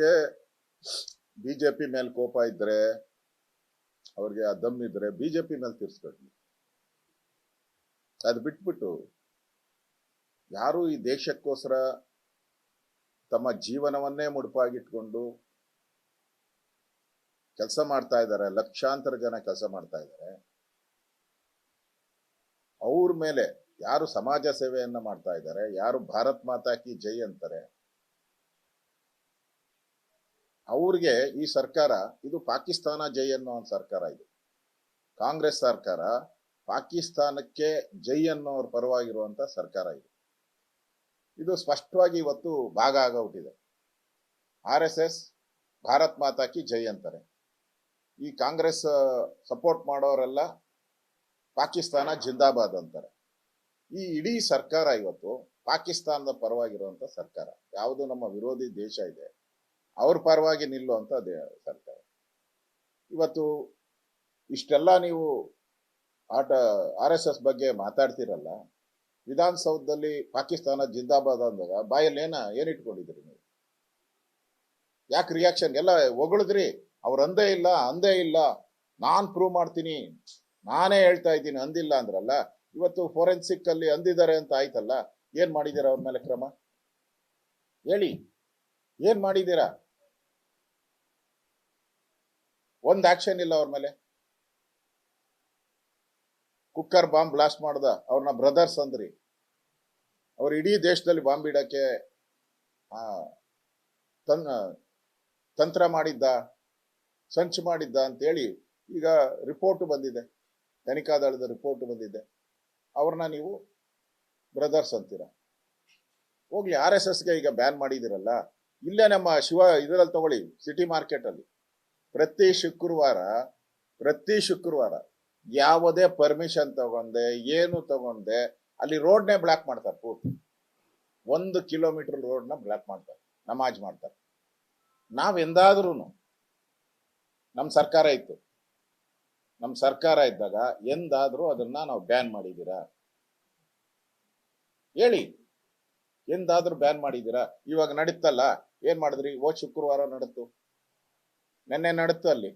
ಅವ್ರಿಗೆ B J P ಮೇಲೆ ಕೋಪ ಇದ್ರೆ ಅವ್ರಿಗೆ ಆ ದಮ್ ಇದ್ರೆ ಬಿ ಜೆ ಮೇಲೆ ತೀರ್ಸ್ಬೇಕು ಅದು ಬಿಟ್ಬಿಟ್ಟು ಯಾರು ಈ ದೇಶಕ್ಕೋಸ್ಕರ ತಮ್ಮ ಜೀವನವನ್ನೇ ಮುಡುಪಾಗಿಟ್ಕೊಂಡು ಕೆಲಸ ಮಾಡ್ತಾ ಇದ್ದಾರೆ, ಲಕ್ಷಾಂತರ ಜನ ಕೆಲಸ ಮಾಡ್ತಾ ಇದ್ದಾರೆ. ಅವ್ರ ಮೇಲೆ ಯಾರು ಸಮಾಜ ಸೇವೆಯನ್ನ ಮಾಡ್ತಾ ಇದ್ದಾರೆ, ಯಾರು ಭಾರತ್ ಮಾತಾ ಕಿ ಜೈ ಅಂತಾರೆ ಅವ್ರಿಗೆ ಈ ಸರ್ಕಾರ, ಇದು ಪಾಕಿಸ್ತಾನ ಜೈ ಅನ್ನೋ ಒಂದು ಸರ್ಕಾರ ಇದು. ಕಾಂಗ್ರೆಸ್ ಸರ್ಕಾರ ಪಾಕಿಸ್ತಾನಕ್ಕೆ ಜೈ ಅನ್ನೋರ ಪರವಾಗಿರುವಂತ ಸರ್ಕಾರ ಇದು. ಇದು ಸ್ಪಷ್ಟವಾಗಿ ಇವತ್ತು ಭಾಗ ಆಗೋಗ್ಬಿಟ್ಟಿದೆ ಆರ್ ಎಸ್ ಎಸ್, ಭಾರತ್ ಮಾತಾಕಿ ಜೈ ಅಂತಾರೆ. ಈ ಕಾಂಗ್ರೆಸ್ ಸಪೋರ್ಟ್ ಮಾಡೋರೆಲ್ಲ ಪಾಕಿಸ್ತಾನ ಜಿಂದಾಬಾದ್ ಅಂತಾರೆ. ಈ ಇಡೀ ಸರ್ಕಾರ ಇವತ್ತು ಪಾಕಿಸ್ತಾನದ ಪರವಾಗಿರುವಂತ ಸರ್ಕಾರ. ಯಾವುದು ನಮ್ಮ ವಿರೋಧಿ ದೇಶ ಇದೆ ಅವ್ರ ಪರವಾಗಿ ನಿಲ್ಲುವಂಥ ಸರ್ಕಾರ. ಇವತ್ತು ಇಷ್ಟೆಲ್ಲ ನೀವು ಆಟ, ಆರ್ ಎಸ್ ಎಸ್ ಬಗ್ಗೆ ಮಾತಾಡ್ತಿರಲ್ಲ, ವಿಧಾನಸೌಧದಲ್ಲಿ ಪಾಕಿಸ್ತಾನ ಜಿಂದಾಬಾದ್ ಅಂದಾಗ ಬಾಯಲ್ಲಿ ಏನ ಏನಿಟ್ಕೊಂಡಿದ್ರಿ ನೀವು? ಯಾಕೆ ರಿಯಾಕ್ಷನ್ ಎಲ್ಲ ಹೊಗಳಿದ್ರಿ, ಅವ್ರು ಅಂದೇ ಇಲ್ಲ ಅಂದೇ ಇಲ್ಲ, ನಾನ್ ಪ್ರೂವ್ ಮಾಡ್ತೀನಿ, ನಾನೇ ಹೇಳ್ತಾ ಇದ್ದೀನಿ, ಅಂದಿಲ್ಲ ಅಂದ್ರಲ್ಲ, ಇವತ್ತು ಫೋರೆನ್ಸಿಕ್ ಅಲ್ಲಿ ಅಂದಿದ್ದಾರೆ ಅಂತ ಆಯ್ತಲ್ಲ, ಏನ್ ಮಾಡಿದ್ದೀರಾ ಅವ್ರ ಮೇಲೆ ಕ್ರಮ? ಹೇಳಿ, ಏನ್ ಮಾಡಿದ್ದೀರಾ? ಒಂದ್ ಆಕ್ಷನ್ ಇಲ್ಲ ಅವ್ರ ಮೇಲೆ. ಕುಕ್ಕರ್ ಬಾಂಬ್ ಬ್ಲಾಸ್ಟ್ ಮಾಡ್ದ ಅವ್ರನ್ನ ಬ್ರದರ್ಸ್ ಅಂದ್ರಿ. ಅವ್ರು ಇಡೀ ದೇಶದಲ್ಲಿ ಬಾಂಬ್ ಇಡಕ್ಕೆ ತನ್, ತಂತ್ರ ಮಾಡಿದ್ದ, ಸಂಚು ಮಾಡಿದ್ದ ಅಂತೇಳಿ ಈಗ ರಿಪೋರ್ಟ್ ಬಂದಿದೆ. ತನಿಖಾ ದಳದ ರಿಪೋರ್ಟ್ ಬಂದಿದೆ. ಅವ್ರನ್ನ ನೀವು ಬ್ರದರ್ಸ್ ಅಂತೀರ. ಹೋಗ್ಲಿ ಆರ್ ಎಸ್ ಎಸ್ಗೆ ಈಗ ಬ್ಯಾನ್ ಮಾಡಿದಿರಲ್ಲ ಇಲ್ಲೇ ನಮ್ಮ ಶಿವ, ಇದರಲ್ಲಿ ತಗೊಳ್ಳಿ ಸಿಟಿ ಮಾರ್ಕೆಟ್ ಅಲ್ಲಿ. ಪ್ರತಿ ಶುಕ್ರವಾರ ಪ್ರತಿ ಶುಕ್ರವಾರ ಯಾವುದೇ ಪರ್ಮಿಷನ್ ತಗೊಂಡೆ, ಏನು ತಗೊಂಡೆ, ಅಲ್ಲಿ ರೋಡ್ನೇ ಬ್ಲಾಕ್ ಮಾಡ್ತಾರೆ ಪೂರ್ತಿ. ಒಂದು ಕಿಲೋಮೀಟರ್ ರೋಡ್ನ ಬ್ಲಾಕ್ ಮಾಡ್ತಾರೆ, ನಮಾಜ್ ಮಾಡ್ತಾರೆ. ನಾವ್ ಎಂದಾದ್ರೂ ನಮ್ಮ ಸರ್ಕಾರ ಇತ್ತು. ನಮ್ಮ ಸರ್ಕಾರ ಇದ್ದಾಗ ಎಂದಾದರೂ ಅದನ್ನ ನಾವು ಬ್ಯಾನ್ ಮಾಡಿದ್ದೀರಾ? ಹೇಳಿ. ಎಂದಾದ್ರೂ ಬ್ಯಾನ್ ಮಾಡಿದ್ದೀರಾ? ಇವಾಗ ನಡೀತಲ್ಲ? ಏನು ಮಾಡಿದ್ರಿ? ಓ ಶುಕ್ರವಾರ ನಡೀತು. ನೆನ್ನೆ ನಡೀತು ಅಲ್ಲಿ.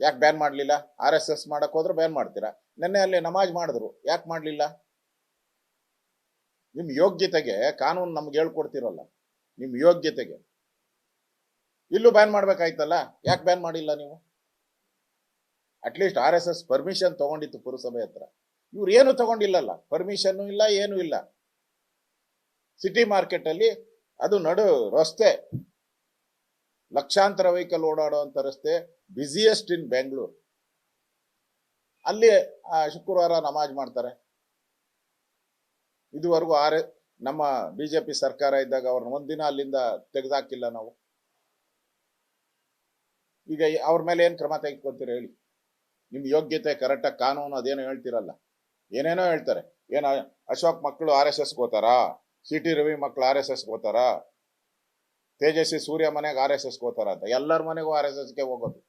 ಯಾಕೆ ಬ್ಯಾನ್ ಮಾಡಲಿಲ್ಲ? ಆರ್ ಎಸ್ ಎಸ್ ಮಾಡಕ್ ಹೋದ್ರೆ ಬ್ಯಾನ್ ಮಾಡ್ತೀರಾ? ನೆನ್ನೆ ಅಲ್ಲಿ ನಮಾಜ್ ಮಾಡಿದ್ರು, ಯಾಕೆ ಮಾಡಲಿಲ್ಲ? ನಿಮ್ ಯೋಗ್ಯತೆಗೆ ಕಾನೂನು ನಮ್ಗೆ ಹೇಳ್ಕೊಡ್ತಿರಲ್ಲ, ನಿಮ್ ಯೋಗ್ಯತೆಗೆ. ಇಲ್ಲೂ ಬ್ಯಾನ್ ಮಾಡ್ಬೇಕಾಯ್ತಲ್ಲ, ಯಾಕೆ ಬ್ಯಾನ್ ಮಾಡಿಲ್ಲ ನೀವು? At least R S S permission ತಗೊಂಡಿತ್ತು ಪುರಸಭೆ ಹತ್ರ. ಇವ್ರು ಏನು ತಗೊಂಡಿಲ್ಲಲ್ಲ ಪರ್ಮಿಷನ್ನು ಇಲ್ಲ, ಏನು ಇಲ್ಲ. ಸಿಟಿ ಮಾರ್ಕೆಟ್ ಅಲ್ಲಿ ಅದು ನಡು ರಸ್ತೆ. ಲಕ್ಷಾಂತರ ವೆಹಿಕಲ್ ಓಡಾಡುವಂತ ರಸ್ತೆ ಬ್ಯುಸಿಯೆಸ್ಟ್ ಇನ್ ಬೆಂಗಳೂರು ಅಲ್ಲಿ ಶುಕ್ರವಾರ ನಮಾಜ್ ಮಾಡ್ತಾರೆ. ಇದುವರೆಗೂ ಆರ್, ನಮ್ಮ ಬಿಜೆಪಿ ಸರ್ಕಾರ ಇದ್ದಾಗ ಅವ್ರನ್ನ ಒಂದಿನ ಅಲ್ಲಿಂದ ತೆಗೆದಾಕಿಲ್ಲ ನಾವು. ಈಗ ಅವ್ರ ಮೇಲೆ ಏನು ಕ್ರಮ ತೆಗೆದುಕೊಳ್ತೀರ ಹೇಳಿ. ನಿಮ್ ಯೋಗ್ಯತೆ ಕರೆಕ್ಟಾಗಿ ಕಾನೂನು ಅದೇನೋ ಹೇಳ್ತಿರಲ್ಲ. ಏನೇನೋ ಹೇಳ್ತಾರೆ. ಏನ ಅಶೋಕ್ ಮಕ್ಕಳು ಆರ್ ಎಸ್ ಎಸ್ ಹೋತಾರಾ ಸಿ ಟಿ ರವಿ ಮಕ್ಕಳು ಆರ್ ಎಸ್ ಎಸ್ ಹೋತಾರಾ ತೇಜಸ್ವಿ ಸೂರ್ಯ ಮನೆಗೆ ಆರ್ ಎಸ್ ಎಸ್ ಅಂತ. ಎಲ್ಲರ ಮನೆಗೂ ಆರ್ ಎಸ್ ಎಸ್ಗೆ ಹೋಗೋದು.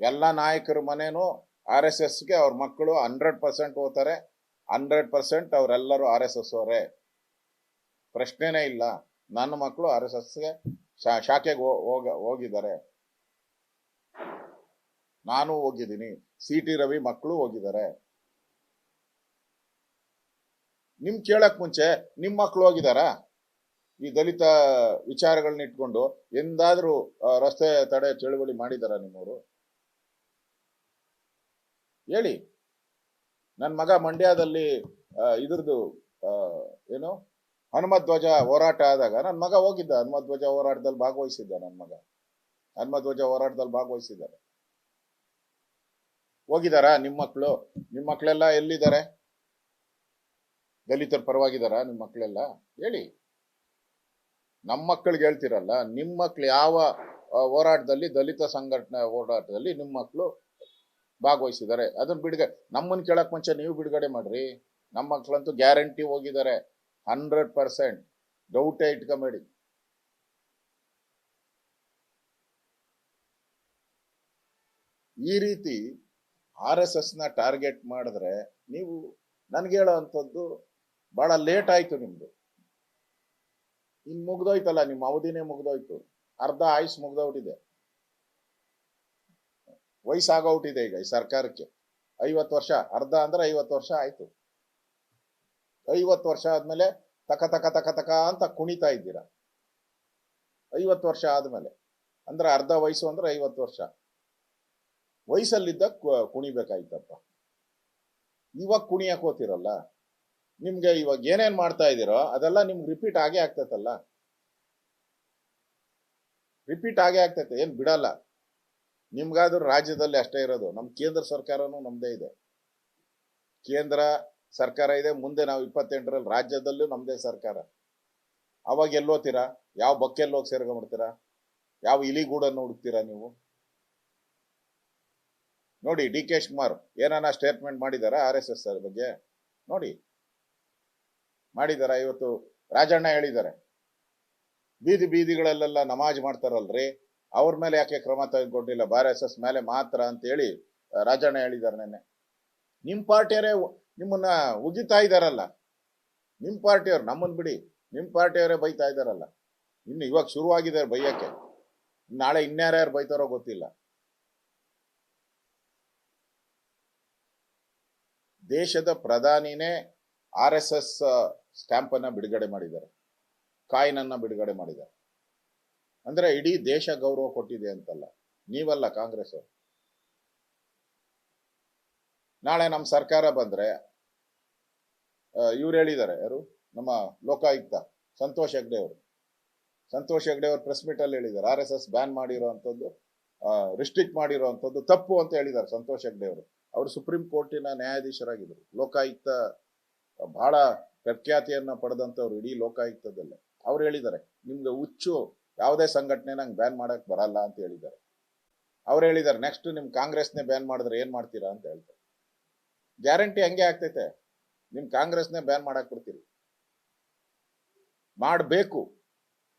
ಎಲ್ಲ ನಾಯಕರ ಮನೇನು ಆರ್ ಎಸ್ ಎಸ್ಗೆ, ಅವ್ರ ಮಕ್ಕಳು ಹಂಡ್ರೆಡ್ ಪರ್ಸೆಂಟ್ ಹೋಗ್ತಾರೆ ಹಂಡ್ರೆಡ್ ಪರ್ಸೆಂಟ್ ಅವರೆಲ್ಲರೂ ಆರ್ ಎಸ್ ಎಸ್ ಅವರೇ. ಪ್ರಶ್ನೆನೇ ಇಲ್ಲ. ನನ್ನ ಮಕ್ಕಳು ಆರ್ ಎಸ್ ಎಸ್ಗೆ ಶಾಖೆಗೆ ಹೋಗ, ಹೋಗಿದ್ದಾರೆ. ನಾನು ಹೋಗಿದ್ದೀನಿ. ಸಿ ಟಿ ರವಿ ಮಕ್ಕಳು ಹೋಗಿದ್ದಾರೆ. ನಿಮ್ ಕೇಳಕ್ ಮುಂಚೆ ನಿಮ್ ಮಕ್ಕಳು ಹೋಗಿದಾರಾ ಈ ದಲಿತ ವಿಚಾರಗಳನ್ನ ಇಟ್ಕೊಂಡು ಎಂದಾದ್ರೂ ರಸ್ತೆ ತಡೆ ಚಳುವಳಿ ಮಾಡಿದಾರ ನಿಮ್ಮವರು? ಹೇಳಿ. ನನ್ನ ಮಗ ಮಂಡ್ಯದಲ್ಲಿ ಇದ್ರದ್ದು ಏನು? ಹನುಮಧ್ವಜ ಹೋರಾಟ ಆದಾಗ ನನ್ನ ಮಗ ಹೋಗಿದ್ದ ಹನುಮಧ್ವಜ ಹೋರಾಟದಲ್ಲಿ ಭಾಗವಹಿಸಿದ್ದ ನನ್ನ ಮಗ. ಹನುಮಧ್ವಜ ಹೋರಾಟದಲ್ಲಿ ಭಾಗವಹಿಸಿದ್ದಾರೆ. ಹೋಗಿದಾರಾ ನಿಮ್ಮ ಮಕ್ಕಳು ನಿಮ್ಮ ಮಕ್ಕಳೆಲ್ಲ ಎಲ್ಲಿದ್ದಾರೆ? ದಲಿತರ ಪರವಾಗಿದಾರ ನಿಮ್ಮ ಮಕ್ಕಳೆಲ್ಲ ಹೇಳಿ. ನಮ್ಮ ಮಕ್ಕಳಿಗೆ ಹೇಳ್ತಿರಲ್ಲ, ನಿಮ್ಮ ಮಕ್ಳು ಯಾವ ಹೋರಾಟದಲ್ಲಿ, ದಲಿತ ಸಂಘಟನೆ ಹೋರಾಟದಲ್ಲಿ ನಿಮ್ಮ ಮಕ್ಕಳು ಭಾಗವಹಿಸಿದ್ದಾರೆ. ಅದನ್ನ ಬಿಡುಗಡೆ ನಮ್ಮನ್ನು ಕೇಳಕ್ ಮುಂಚೆ ನೀವು ಬಿಡುಗಡೆ ಮಾಡ್ರಿ. ನಮ್ಮ ಮಕ್ಕಳಂತೂ ಗ್ಯಾರಂಟಿ ಹೋಗಿದ್ದಾರೆ. ಹಂಡ್ರೆಡ್ ಪರ್ಸೆಂಟ್ ಡೌಟೇ ಇಟ್ಕೊಂಬೇಡಿ. ಈ ರೀತಿ ಆರ್ ಎಸ್ ಎಸ್ನ ಟಾರ್ಗೆಟ್ ಮಾಡಿದ್ರೆ ನೀವು, ನನಗೆ ಹೇಳೋ ಅಂಥದ್ದು ಬಹಳ ಲೇಟ್ ಆಯ್ತು ನಿಮ್ದು. ಇನ್ ಮುಗ್ದೋಯ್ತಲ್ಲ, ನಿಮ್ಮ ಅವಧಿನೇ ಮುಗ್ದೋಯ್ತು. ಅರ್ಧ ಆಯುಸ್ ಮುಗ್ದೋಗ್ಬಿಟ್ಟಿದೆ. ವಯಸ್ಸಾಗೋಗ್ಬಿಟ್ಟಿದೆ ಈಗ ಈ ಸರ್ಕಾರಕ್ಕೆ. ಐವತ್ತು ವರ್ಷ, ಅರ್ಧ ಅಂದ್ರೆ ಐವತ್ತು ವರ್ಷ ಆಯ್ತು. ಐವತ್ತು ವರ್ಷ ಆದ್ಮೇಲೆ ತಕ ತಕ ತಕ ತಕ ಅಂತ ಕುಣಿತಾ ಇದ್ದೀರಾ? ಐವತ್ತು ವರ್ಷ ಆದ್ಮೇಲೆ. ಅಂದ್ರೆ ಅರ್ಧ ವಯಸ್ಸು ಅಂದ್ರೆ ಐವತ್ತು ವರ್ಷ. ವಯಸ್ಸಲ್ಲಿದ್ದ ಕುಣಿಬೇಕಾಯ್ತಪ್ಪ. ಇವಾಗ ಕುಣಿಯಕ್ಕೆ ನಿಮ್ಗೆ ಇವಾಗ ಏನೇನ್ ಮಾಡ್ತಾ ಇದ್ದೀರೋ ಅದೆಲ್ಲ ನಿಮ್ಗೆ ರಿಪೀಟ್ ಆಗೇ ಆಗ್ತೈತಲ್ಲ? ರಿಪೀಟ್ ಆಗೇ ಆಗ್ತೈತೆ, ಏನು ಬಿಡಲ್ಲ. ನಿಮ್ಗಾದ್ರೂ ರಾಜ್ಯದಲ್ಲಿ ಅಷ್ಟೇ ಇರೋದು. ನಮ್ಮ ಕೇಂದ್ರ ಸರ್ಕಾರನೂ ನಮ್ದೇ ಇದೆ. ಕೇಂದ್ರ ಸರ್ಕಾರ ಇದೆ, ಮುಂದೆ ನಾವು ಇಪ್ಪತ್ತೆಂಟರಲ್ಲಿ ರಾಜ್ಯದಲ್ಲೂ ನಮ್ದೇ ಸರ್ಕಾರ. ಅವಾಗ ಎಲ್ಲೋತೀರಾ ಯಾವ ಬಕ್ಕೆಲ್ಲಿ ಹೋಗಿ ಸೇರ್ಕೊಂಡ್ಬಿಡ್ತೀರಾ? ಯಾವ ಇಲಿಗೂಡನ್ನು ಹುಡುಕ್ತೀರಾ ನೀವು? ನೋಡಿ, ಡಿ ಕೆ ಶಿವಕುಮಾರ್, ಏನಾನ ಸ್ಟೇಟ್ಮೆಂಟ್ ಮಾಡಿದಾರ ಆರ್ ಎಸ್ ಎಸ್ ಬಗ್ಗೆ? ನೋಡಿ. ಮಾಡಿದಾರ, ಇವತ್ತು ರಾಜಣ್ಣ ಹೇಳಿದ್ದಾರೆ. ಬೀದಿ ಬೀದಿಗಳಲ್ಲೆಲ್ಲ ನಮಾಜ್ ಮಾಡ್ತಾರಲ್ರಿ? ಅವ್ರ ಮೇಲೆ ಯಾಕೆ ಕ್ರಮ ತೆಗೆದುಕೊಂಡಿಲ್ಲ? ಬಾರ್ ಎಸ್ ಎಸ್ ಮೇಲೆ ಮಾತ್ರ ಅಂತ ಹೇಳಿ ರಾಜಣ್ಣ ಹೇಳಿದ್ದಾರೆ ನೆನ್ನೆ. ನಿಮ್ ಪಾರ್ಟಿಯವರೇ ನಿಮ್ಮನ್ನ ಉಗಿತಾ ಇದ್ದಾರಲ್ಲ ನಿಮ್ ಪಾರ್ಟಿಯವ್ರು, ನಮ್ಮನ್ ಬಿಡಿ. ನಿಮ್ ಪಾರ್ಟಿಯವರೇ ಬೈತಾ ಇದ್ದಾರಲ್ಲ ಇನ್ನು ಇವಾಗ ಶುರುವಾಗಿದ್ದಾರೆ ಬೈಯಕ್ಕೆ. ನಾಳೆ ಇನ್ಯಾರ್ಯಾರು ಬೈತಾರೋ ಗೊತ್ತಿಲ್ಲ. ದೇಶದ ಪ್ರಧಾನಿನೇ ಆರ್ ಎಸ್ ಎಸ್ ಸ್ಟ್ಯಾಂಪ್ ಅನ್ನ ಬಿಡುಗಡೆ ಮಾಡಿದ್ದಾರೆ. ಕಾಯಿನ್ ಅನ್ನ ಬಿಡುಗಡೆ ಮಾಡಿದ್ದಾರೆ. ಅಂದ್ರೆ ಇಡೀ ದೇಶ ಗೌರವ ಕೊಟ್ಟಿದೆ ಅಂತಲ್ಲ, ನೀವಲ್ಲ ಕಾಂಗ್ರೆಸ್. ನಾಳೆ ನಮ್ಮ ಸರ್ಕಾರ ಬಂದ್ರೆ ಇವ್ರು ಹೇಳಿದ್ದಾರೆ, ಯಾರು? ನಮ್ಮ ಲೋಕಾಯುಕ್ತ ಸಂತೋಷ್ ಹೆಗ್ಡೆ ಅವರು. ಸಂತೋಷ್ ಹೆಗ್ಡೆ ಅವರು ಪ್ರೆಸ್ ಮೀಟ್ ಅಲ್ಲಿ ಹೇಳಿದ್ದಾರೆ. ಆರ್ ಎಸ್ ಎಸ್ ಬ್ಯಾನ್ ಮಾಡಿರುವಂತದ್ದು ರಿಸ್ಟ್ರಿಕ್ಟ್ ಮಾಡಿರುವಂತದ್ದು ತಪ್ಪು ಅಂತ ಹೇಳಿದ್ದಾರೆ ಸಂತೋಷ್ ಹೆಗ್ಡೆ ಅವರು. ಅವರು ಸುಪ್ರೀಂ ಕೋರ್ಟಿನ ನ್ಯಾಯಾಧೀಶರಾಗಿದ್ದರು. ಲೋಕಾಯುಕ್ತ ಬಹಳ ಪ್ರಖ್ಯಾತಿಯನ್ನ ಪಡೆದಂಥವ್ರು ಇಡೀ ಲೋಕಾಯುಕ್ತದಲ್ಲೇ. ಅವ್ರು ಹೇಳಿದ್ದಾರೆ, ನಿಮ್ಗೆ ಹುಚ್ಚು ಯಾವುದೇ ಸಂಘಟನೆ ನಂಗೆ ಬ್ಯಾನ್ ಮಾಡಕ್ ಬರಲ್ಲ ಅಂತ ಹೇಳಿದ್ದಾರೆ. ಅವ್ರು ಹೇಳಿದ್ದಾರೆ ನೆಕ್ಸ್ಟ್ ನಿಮ್ ಕಾಂಗ್ರೆಸ್ನೇ ಬ್ಯಾನ್ ಮಾಡಿದ್ರೆ ಏನ್ ಮಾಡ್ತೀರಾ ಅಂತ ಹೇಳ್ತಾರೆ. ಗ್ಯಾರಂಟಿ ಹಂಗೆ ಆಗ್ತೈತೆ, ನಿಮ್ ಕಾಂಗ್ರೆಸ್ನೇ ಬ್ಯಾನ್ ಮಾಡಕ್ ಬಿಡ್ತೀರಿ. ಮಾಡಬೇಕು.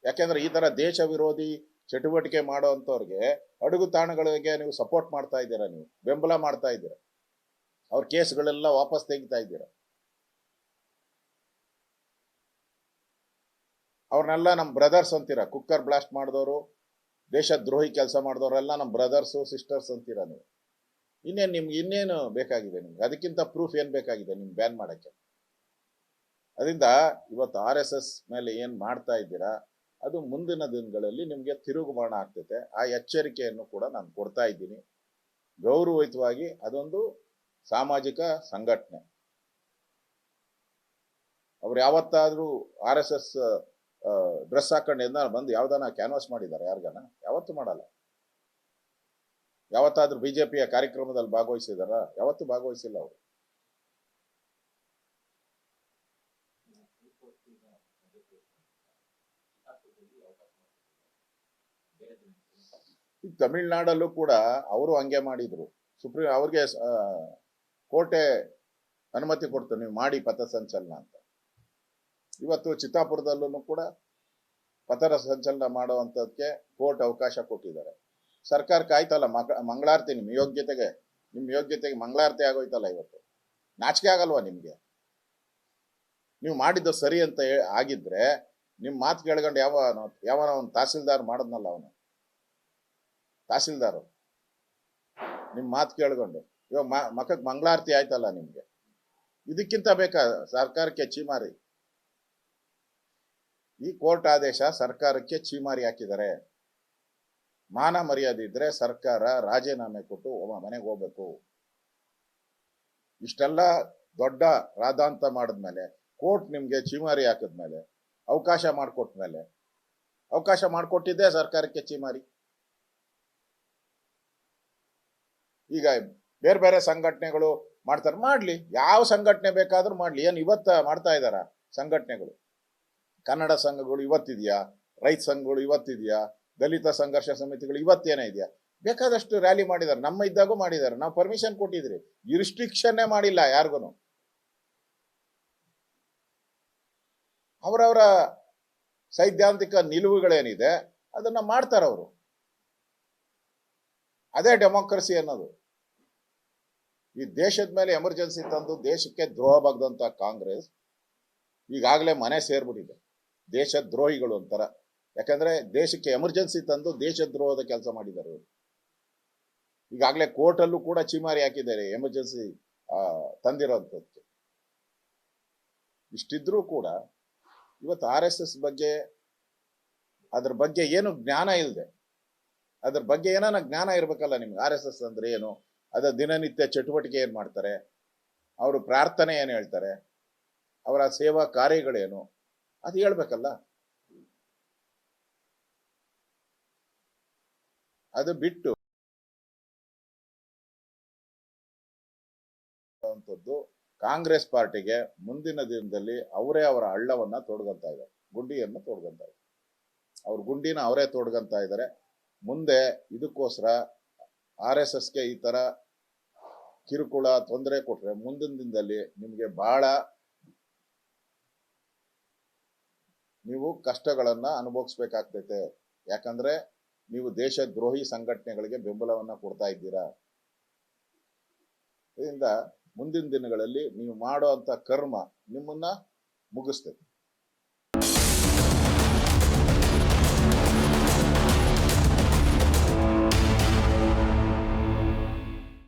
ಯಾಕೆಂದ್ರೆ ಈ ತರ ದೇಶ ವಿರೋಧಿ ಚಟುವಟಿಕೆ ಮಾಡೋ ಅಂಥವ್ರಿಗೆ ಅಡುಗು ತಾಣಗಳಿಗೆ ನೀವು ಸಪೋರ್ಟ್ ಮಾಡ್ತಾ ಇದ್ದೀರಾ ನೀವು, ಬೆಂಬಲ ಮಾಡ್ತಾ ಇದ್ದೀರಾ. ಅವ್ರ ಕೇಸ್ಗಳೆಲ್ಲ ವಾಪಸ್ ತೆಗಿತಾ ಇದ್ದೀರಾ. ಅವ್ರನ್ನೆಲ್ಲ ನಮ್ಮ ಬ್ರದರ್ಸ್ ಅಂತೀರ. ಕುಕ್ಕರ್ ಬ್ಲಾಸ್ಟ್ ಮಾಡಿದವರು ದೇಶ ದ್ರೋಹಿ ಕೆಲಸ ಮಾಡಿದವರೆಲ್ಲ ನಮ್ಮ ಬ್ರದರ್ಸು ಸಿಸ್ಟರ್ಸ್ ಅಂತೀರ ನೀವು. ಇನ್ನೇನು ನಿಮ್ಗೆ ಇನ್ನೇನು ಬೇಕಾಗಿದೆ ನಿಮ್ಗೆ? ಅದಕ್ಕಿಂತ ಪ್ರೂಫ್ ಏನು ಬೇಕಾಗಿದೆ ನಿಮ್ಗೆ ಬ್ಯಾನ್ ಮಾಡೋಕ್ಕೆ? ಅದರಿಂದ ಇವತ್ತು ಆರ್ ಎಸ್ ಎಸ್ ಮೇಲೆ ಏನು ಮಾಡ್ತಾ ಇದ್ದೀರಾ, ಅದು ಮುಂದಿನ ದಿನಗಳಲ್ಲಿ ನಿಮಗೆ ತಿರುಗು ಮರಣ ಆಗ್ತೈತೆ. ಆ ಎಚ್ಚರಿಕೆಯನ್ನು ಕೂಡ ನಾನು ಕೊಡ್ತಾ ಇದ್ದೀನಿ. ಗೌರವಯುತವಾಗಿ ಅದೊಂದು ಸಾಮಾಜಿಕ ಸಂಘಟನೆ. ಅವ್ರು ಯಾವತ್ತಾದರೂ ಆರ್ ಎಸ್ ಎಸ್ ಡ್ರೆಸ್ ಹಾಕೊಂಡು ಎಂದ ಬಂದು ಯಾವ್ದಾನ ಕ್ಯಾನ್ವಾಸ್ ಮಾಡಿದ್ದಾರೆ, ಯಾರಿಗಾನ? ಯಾವತ್ತು ಮಾಡಲ್ಲ. ಯಾವತ್ತಾದ್ರೂ ಬಿಜೆಪಿಯ ಕಾರ್ಯಕ್ರಮದಲ್ಲಿ ಭಾಗವಹಿಸಿದಾರ? ಯಾವತ್ತೂ ಭಾಗವಹಿಸಿಲ್ಲ ಅವರು. ಈಗ ತಮಿಳ್ನಾಡಲ್ಲೂ ಕೂಡ ಅವರು ಹಂಗೆ ಮಾಡಿದ್ರು. ಸುಪ್ರೀಂ, ಅವ್ರಿಗೆ ಕೋರ್ಟೆ ಅನುಮತಿ ಕೊಡ್ತು, ನೀವು ಮಾಡಿ ಪಥಸಂಚಲನ ಅಂತ. ಇವತ್ತು ಚಿತ್ತಾಪುರದಲ್ಲೂ ಕೂಡ ಪಥರ ಸಂಚಲನ ಮಾಡುವಂಥದ್ದಕ್ಕೆ ಕೋರ್ಟ್ ಅವಕಾಶ ಕೊಟ್ಟಿದ್ದಾರೆ. ಸರ್ಕಾರ ಕಾಯ್ತಲ್ಲ ಮಗ ಮಂಗಳಾರತಿ ನಿಮ್ಮ ಯೋಗ್ಯತೆಗೆ ನಿಮ್ಮ ಯೋಗ್ಯತೆಗೆ ಮಂಗಳಾರತಿ ಆಗೋಯ್ತಲ್ಲ ಇವತ್ತು. ನಾಚಿಕೆ ಆಗಲ್ವಾ ನಿಮ್ಗೆ? ನೀವು ಮಾಡಿದ್ದು ಸರಿ ಅಂತ ಆಗಿದ್ರೆ ನಿಮ್ಮ ಮಾತು ಕೇಳ್ಕೊಂಡು ಯಾವ, ಯಾವನ ತಹಸೀಲ್ದಾರ್ ಮಾಡದ್ನಲ್ಲ ಅವನು. ತಹಸೀಲ್ದಾರು. ನಿಮ್ಮ ಮಾತು ಕೇಳ್ಕೊಂಡು. ಇವಾಗ ಮಕ್ಕಕ್ಕೆ ಮಂಗಳಾರತಿ ಆಯ್ತಲ್ಲ ನಿಮ್ಗೆ. ಇದಕ್ಕಿಂತ ಬೇಕಾ ಸರ್ಕಾರಕ್ಕೆ ಚೀಮಾರಿ? ಈ ಕೋರ್ಟ್ ಆದೇಶ ಸರ್ಕಾರಕ್ಕೆ ಚೀಮಾರಿ ಹಾಕಿದ್ದಾರೆ. ಮಾನ ಮರ್ಯಾದೆ ಇದ್ರೆ ಸರ್ಕಾರ ರಾಜೀನಾಮೆ ಕೊಟ್ಟು ಮನೆಗೆ ಹೋಗ್ಬೇಕು. ಇಷ್ಟೆಲ್ಲ ದೊಡ್ಡ ರಾದಾಂತ ಮಾಡಿದ್ಮೇಲೆ, ಕೋರ್ಟ್ ನಿಮ್ಗೆ ಚೀಮಾರಿ ಹಾಕಿದ್ಮೇಲೆ, ಅವಕಾಶ ಮಾಡಿಕೊಟ್ಮೇಲೆ, ಅವಕಾಶ ಮಾಡಿಕೊಟ್ಟಿದ್ದೇ ಸರ್ಕಾರಕ್ಕೆ ಚೀಮಾರಿ ಈಗ ಬೇರೆ ಬೇರೆ ಸಂಘಟನೆಗಳು ಮಾಡ್ತಾರೆ. ಮಾಡ್ಲಿ, ಯಾವ ಸಂಘಟನೆ ಬೇಕಾದ್ರೂ ಮಾಡ್ಲಿ. ಏನು ಇವತ್ತು ಮಾಡ್ತಾ ಇದ್ದಾರಾ ಸಂಘಟನೆಗಳು? ಕನ್ನಡ ಸಂಘಗಳು ಇವತ್ತಿದೆಯಾ? ರೈತ ಸಂಘಗಳು ಇವತ್ತಿದೆಯಾ? ದಲಿತ ಸಂಘರ್ಷ ಸಮಿತಿಗಳು ಇವತ್ತೇನೇ ಇದೆಯಾ? ಬೇಕಾದಷ್ಟು ರ್ಯಾಲಿ ಮಾಡಿದ್ದಾರೆ. ನಮ್ಮ ಇದ್ದಾಗೂ ಮಾಡಿದ್ದಾರೆ. ನಾವು ಪರ್ಮಿಷನ್ ಕೊಟ್ಟಿದ್ರಿ ರಿಸ್ಟ್ರಿಕ್ಷನ್ನೇ ಮಾಡಿಲ್ಲ ಯಾರಿಗೂ ಅವರವರ ಸೈದ್ಧಾಂತಿಕ ನಿಲುವುಗಳೇನಿದೆ, ಅದನ್ನ ಮಾಡ್ತಾರೆ ಅವರು. ಅದೇ ಡೆಮೋಕ್ರಸಿ ಅನ್ನೋದು. ಈ ದೇಶದ ಮೇಲೆ ಎಮರ್ಜೆನ್ಸಿ ತಂದು ದೇಶಕ್ಕೆ ದ್ರೋಹ ಬಗ್ದಂತ ಕಾಂಗ್ರೆಸ್ ಈಗಾಗಲೇ ಮನೆ ಸೇರ್ಬಿಟ್ಟಿದೆ. ದೇಶದ್ರೋಹಿಗಳು ಅಂತಾರ. ಯಾಕಂದ್ರೆ ದೇಶಕ್ಕೆ ಎಮರ್ಜೆನ್ಸಿ ತಂದು ದೇಶದ್ರೋಹದ ಕೆಲಸ ಮಾಡಿದ್ದಾರೆ. ಈಗಾಗಲೇ ಕೋರ್ಟಲ್ಲೂ ಕೂಡ ಚಿಮಾರಿ ಹಾಕಿದ್ದಾರೆ ಎಮರ್ಜೆನ್ಸಿ ತಂದಿರೋಂಥದ್ದು ಇಷ್ಟಿದ್ರೂ ಕೂಡ ಇವತ್ತು ಆರ್ ಎಸ್ ಎಸ್ ಬಗ್ಗೆ, ಅದ್ರ ಬಗ್ಗೆ ಏನು ಜ್ಞಾನ ಇಲ್ಲದೆ ಅದ್ರ ಬಗ್ಗೆ ಏನಾನ ಜ್ಞಾನ ಇರಬೇಕಲ್ಲ ನಿಮ್ಗೆ, ಆರ್ ಎಸ್ ಎಸ್ ಅಂದ್ರೆ ಏನು? ಅದರ ದಿನನಿತ್ಯ ಚಟುವಟಿಕೆ ಏನ್ ಮಾಡ್ತಾರೆ? ಅವರು ಪ್ರಾರ್ಥನೆ ಏನ್ ಹೇಳ್ತಾರೆ? ಅವರ ಸೇವಾ ಕಾರ್ಯಗಳೇನು? ಅದು ಹೇಳ್ಬೇಕಲ್ಲ. ಅದು ಬಿಟ್ಟು ಕಾಂಗ್ರೆಸ್ ಪಾರ್ಟಿಗೆ ಮುಂದಿನ ದಿನದಲ್ಲಿ ಅವರೇ ಅವರ ಹಳ್ಳವನ್ನ ತೋಡ್ಕೊಂತ ಇದ್ದಾರೆ. ಗುಂಡಿಯನ್ನು ತೋಡ್ಕೊಂತ ಇದ್ದಾರೆ. ಅವ್ರ ಗುಂಡಿನ ಅವರೇ ತೋಡ್ಕೊಂತ ಇದ್ದಾರೆ. ಮುಂದೆ ಇದಕ್ಕೋಸ್ಕರ ಆರ್ ಎಸ್ ಎಸ್ಗೆ ಈ ತರ ಕಿರುಕುಳ ತೊಂದರೆ ಕೊಟ್ರೆ ಮುಂದಿನ ದಿನದಲ್ಲಿ ನಿಮಗೆ ಬಹಳ ನೀವು ಕಷ್ಟಗಳನ್ನ ಅನುಭವಿಸ್ಬೇಕಾಗ್ತೈತೆ. ಯಾಕಂದ್ರೆ ನೀವು ದೇಶದ್ರೋಹಿ ಸಂಘಟನೆಗಳಿಗೆ ಬೆಂಬಲವನ್ನ ಕೊಡ್ತಾ ಇದ್ದೀರಾ. ಇದರಿಂದ ಮುಂದಿನ ದಿನಗಳಲ್ಲಿ ನೀವು ಮಾಡೋ ಕರ್ಮ ನಿಮ್ಮನ್ನ ಮುಗಿಸ್ತೈತೆ